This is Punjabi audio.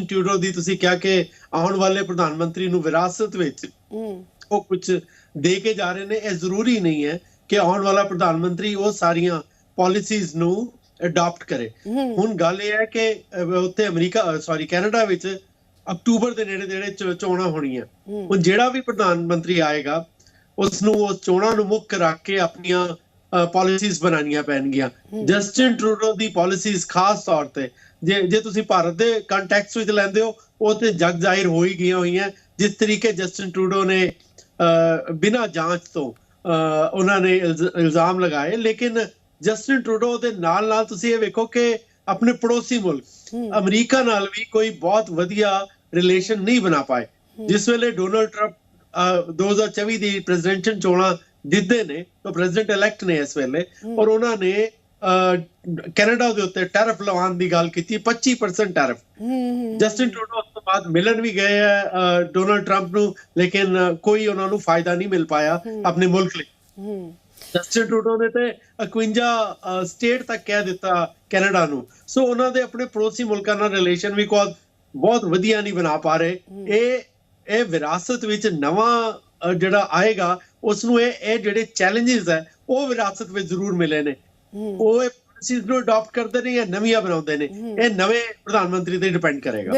ਟਰੂਡੋ ਦੀ ਤੁਸੀਂ ਕਿਹਾ ਕਿ ਆਉਣ ਵਾਲੇ ਪ੍ਰਧਾਨ ਮੰਤਰੀ ਨੂੰ ਵਿਰਾਸਤ ਵਿੱਚ ਉਹ ਕੁਝ ਦੇ ਕੇ ਜਾ ਰਹੇ ਨੇ ਇਹ ਜ਼ਰੂਰੀ ਨਹੀਂ ਹੈ ਕਿ ਆਉਣ ਵਾਲਾ ਪ੍ਰਧਾਨ ਮੰਤਰੀ ਉਹ ਸਾਰੀਆਂ ਪਾਲਿਸੀਜ਼ ਨੂੰ ਅਡਾਪਟ ਕਰੇ। ਹੁਣ ਗੱਲ ਇਹ ਹੈ ਕਿ ਉੱਥੇ ਅਮਰੀਕਾ ਸੌਰੀ ਕੈਨੇਡਾ ਵਿੱਚ ਅਕਤੂਬਰ ਦੇ ਨੇੜੇ ਨੇੜੇ ਚੋਣਾਂ ਹੋਣੀਆਂ। ਹੁਣ ਜਿਹੜਾ ਵੀ ਪ੍ਰਧਾਨ ਮੰਤਰੀ ਆਏਗਾ ਉਸ ਨੂੰ ਉਸ ਚੋਣਾਂ ਨੂੰ ਮੁੱਖ ਰੱਖ ਕੇ ਆਪਣੀਆਂ ਪਾਲਿਸੀਜ਼ ਬਣਾਉਣੀਆਂ ਪੈਣਗੀਆਂ। ਜਸਟਿਨ ਟਰੂਡੋ ਦੀ ਪਾਲਿਸੀਜ਼ ਖਾਸ ਤੌਰ ਤੇ ਜੇ ਜੇ ਤੁਸੀਂ ਭਾਰਤ ਦੇ ਕੰਟੈਕਸਟ ਵਿੱਚ ਲੈਂਦੇ ਹੋ ਉਹ ਤੇ ਜਗ ਜ਼ਾਹਿਰ ਹੋ ਹੀ ਗਈਆਂ ਹੋਈਆਂ। ਜਿਸ ਤਰੀਕੇ ਜਸਟਿਨ ਟਰੂਡੋ ਨੇ ਬਿਨਾਂ ਜਾਂਚ ਤੋਂ ਉਹਨਾਂ ਨੇ ਇਲਜ਼- ਇਲਜ਼ਾਮ ਲਗਾਏ। ਲੇਕਿਨ ਜਸਟਿਨ ਟਰੂਡੋ ਦੇ ਨਾਲ ਨਾਲ ਤੁਸੀਂ ਇਹ ਵੇਖੋ ਕਿ ਆਪਣੇ ਪੜੋਸੀ ਮੁਲਕ ਅਮਰੀਕਾ ਨਾਲ ਵੀ ਕੋਈ ਬਹੁਤ ਵਧੀਆ ਰਿਲੇਸ਼ਨ ਨਹੀਂ ਬਣਾ ਪਾਏ। ਜਿਸ ਵੇਲੇ ਡੋਨਲਡ ਟਰੰਪ ਅਹ, 2024 ਦੀ ਪ੍ਰੈਜ਼ੀਡੈਂਸ਼ੀਅਲ ਚੋਣਾਂ ਜਿੱਤਦੇ ਨੇ ਤਾਂ ਪ੍ਰੈਜ਼ੀਡੈਂਟ ਇਲੈਕਟ ਨੇ ਇਸ ਵੇਲੇ। ਔਰ ਉਹਨਾਂ ਨੇ ਕੈਨੇਡਾ ਦੇ ਉੱਤੇ ਟੈਰਿਫ ਲਗਾਉਣ ਦੀ ਗੱਲ ਕੀਤੀ 25% ਟੈਰਿਫ ਜਸਟਿਨ ਟਰੂਡੋ ਉਸ ਤੋਂ ਬਾਅਦ ਮਿਲਣ ਵੀ ਗਏ ਡੋਨਲਡ ਟਰੰਪ ਨੂੰ ਲੇਕਿਨ ਕੋਈ ਉਹਨਾਂ ਨੂੰ ਫਾਇਦਾ ਨਹੀਂ ਮਿਲ ਪਾਇਆ। ਆਪਣੇ ਮੁਲਕ ਲਈ ਜਸਟਿਨ ਟਰੂਡੋ ਨੇ ਤੇ 51 ਸਟੇਟ ਤੱਕ ਕਹਿ ਦਿੱਤਾ ਕੈਨੇਡਾ ਨੂੰ ਸੋ ਉਹਨਾਂ ਦੇ ਆਪਣੇ ਪੜੋਸੀ ਮੁਲਕਾਂ ਨਾਲ ਰਿਲੇਸ਼ਨ ਵੀ ਬਹੁਤ ਬਹੁਤ ਵਧੀਆ ਨਹੀਂ ਬਣਾ ਪਾ ਰਹੇ। ਇਹ ਇਹ ਵਿਰਾਸਤ ਵਿੱਚ ਨਵਾਂ ਜਿਹੜਾ ਆਏਗਾ ਉਸ ਨੂੰ ਇਹ ਇਹ ਜਿਹੜੇ ਚੈਲੰਜਸ ਹੈ ਉਹ ਵਿਰਾਸਤ ਵਿੱਚ ਜ਼ਰੂਰ ਮਿਲੇ ਨੇ। ਉਹ ਇਹ ਪਾਲਿਸੀਜ਼ ਨੂੰ ਅਡਾਪਟ ਕਰਦੇ ਨੇ ਜਾਂ ਨਵੀਆਂ ਬਣਾਉਂਦੇ ਨੇ। ਇਹ ਨਵੇਂ ਪ੍ਰਧਾਨ ਮੰਤਰੀ ਤੇ ਡਿਪੈਂਡ ਕਰੇਗਾ।